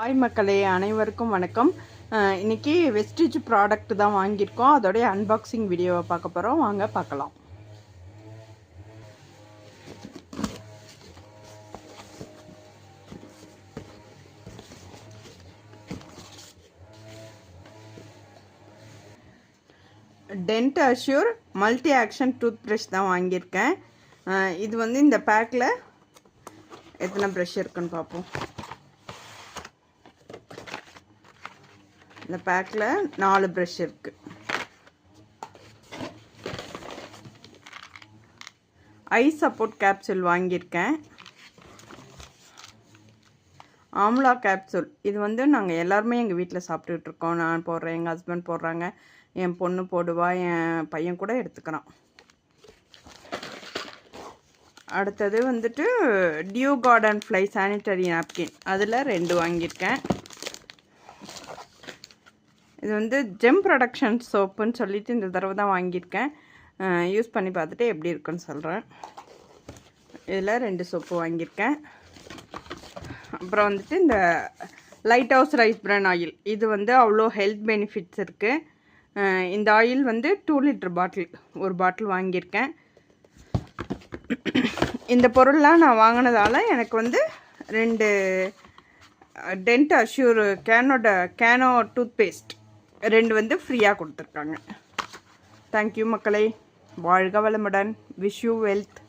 Hi மக்களே அனைவருக்கும் வணக்கம். இன்றைக்கி இன்னைக்கு வெஸ்டிஜ் ப்ராடக்ட் தான் வாங்கியிருக்கோம். அதோடைய அன்பாக்சிங் வீடியோவை பார்க்க போகிறோம் வாங்க பார்க்கலாம். Tent assure multi action toothbrush தான் வாங்கியிருக்கேன். இது வந்து இந்த பேக்கில் எத்தனை ப்ரஷ் இருக்குன்னு பார்ப்போம். இந்த பேக்கில் நாலு ப்ரஷ் இருக்குது ஐ சப்போர்ட் கேப்சூல் வாங்கியிருக்கேன். ஆம்லா கேப்சூல் இது வந்து நாங்கள் எல்லாருமே எங்கள் வீட்டில் சாப்பிட்டுட்ருக்கோம் நான் போடுறேன் எங்கள் ஹஸ்பண்ட் போடுறாங்க. என் பொண்ணு போடுவா என் பையன் கூட எடுத்துக்கிறான். அடுத்தது வந்துட்டு dew garden fly sanitary napkin அதில் ரெண்டு வாங்கியிருக்கேன். இது வந்து ஜெம் ப்ரொடக்ஷன் சோப்புன்னு சொல்லிட்டு இந்த தடவை தான் வாங்கியிருக்கேன். யூஸ் பண்ணி பார்த்துட்டு எப்படி இருக்குன்னு சொல்கிறேன் இதில் ரெண்டு சோப்பு வாங்கியிருக்கேன். அப்புறம் வந்துட்டு இந்த light house rice bran oil இது வந்து அவ்வளோ ஹெல்த் பெனிஃபிட்ஸ் இருக்குது இந்த ஆயில் வந்து டூ லிட்டர் பாட்டில் ஒரு பாட்டில் வாங்கியிருக்கேன். இந்த பொருள்லாம் நான் வாங்கினதால எனக்கு வந்து ரெண்டு டென்ட் அஷ்யூர் கேனோட கேனோ டூத் பேஸ்ட் ரெண்டு வந்து ஃப்ரீயாக கொடுத்துருக்காங்க. தேங்க்யூ மக்களே. வாழ்க வளமுடன். Wish you wealth